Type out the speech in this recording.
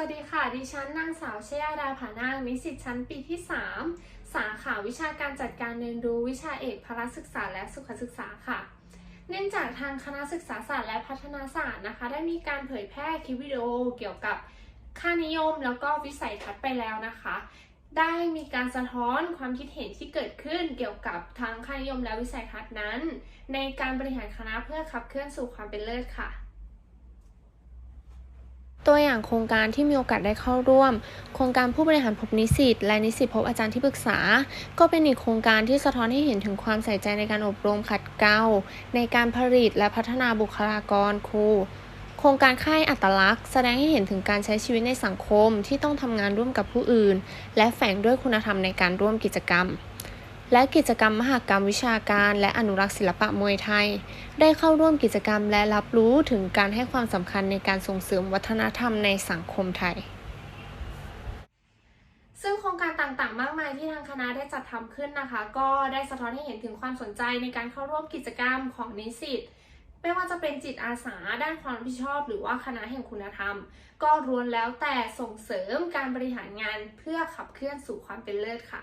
สวัสดีค่ะ ดิฉันนางสาวเชยาดาผานางนิสิตชั้นปีที่ 3 สาขาวิชาการจัดการเรียนรู้วิชาเอกพละศึกษาและสุขศึกษาค่ะ เนื่องจากทางคณะศึกษาศาสตร์และพัฒนาศาสตร์นะคะ ได้มีการเผยแพร่คลิปวิดีโอเกี่ยวกับค่านิยมแล้วก็วิสัยทัศน์ไปแล้วนะคะ ได้มีการสะท้อนความคิดเห็นที่เกิดขึ้นเกี่ยวกับทางค่านิยมและวิสัยทัศน์นั้น ในการบริหารคณะเพื่อขับเคลื่อนสู่ความเป็นเลิศค่ะ ตัวอย่างโครงการที่มีโอกาสได้เข้าร่วม โครงการผู้บริหารพบนิสิตและนิสิตพบอาจารย์ที่ปรึกษา ก็เป็นอีกโครงการที่สะท้อนให้เห็นถึงความใส่ใจในการอบรมขัดเกลาในการผลิตและพัฒนาบุคลากรครูโครงการค่ายอัตลักษณ์แสดงให้เห็นถึงการใช้ชีวิตในสังคมที่ต้องทำงานร่วมกับผู้อื่น และแฝงด้วยคุณธรรมในการร่วมกิจกรรม และกิจกรรมมหกรรมวิชาการและอนุรักษ์ศิลปะมวยไทย ได้เข้าร่วมกิจกรรมและรับรู้ถึงการให้ความสำคัญในการส่งเสริมวัฒนธรรมในสังคมไทย ซึ่งโครงการต่างๆ มากมายที่ทางคณะได้จัดทำขึ้นนะคะ ก็ได้สะท้อนให้เห็นถึงความสนใจในการเข้าร่วมกิจกรรมของนิสิตไม่ว่าจะเป็นจิตอาสาด้านความรับผิดชอบ หรือว่าคณะแห่งคุณธรรม ก็รวนแล้วแต่ส่งเสริมการบริหารงานเพื่อขับเคลื่อนสู่ความเป็นเลิศค่ะ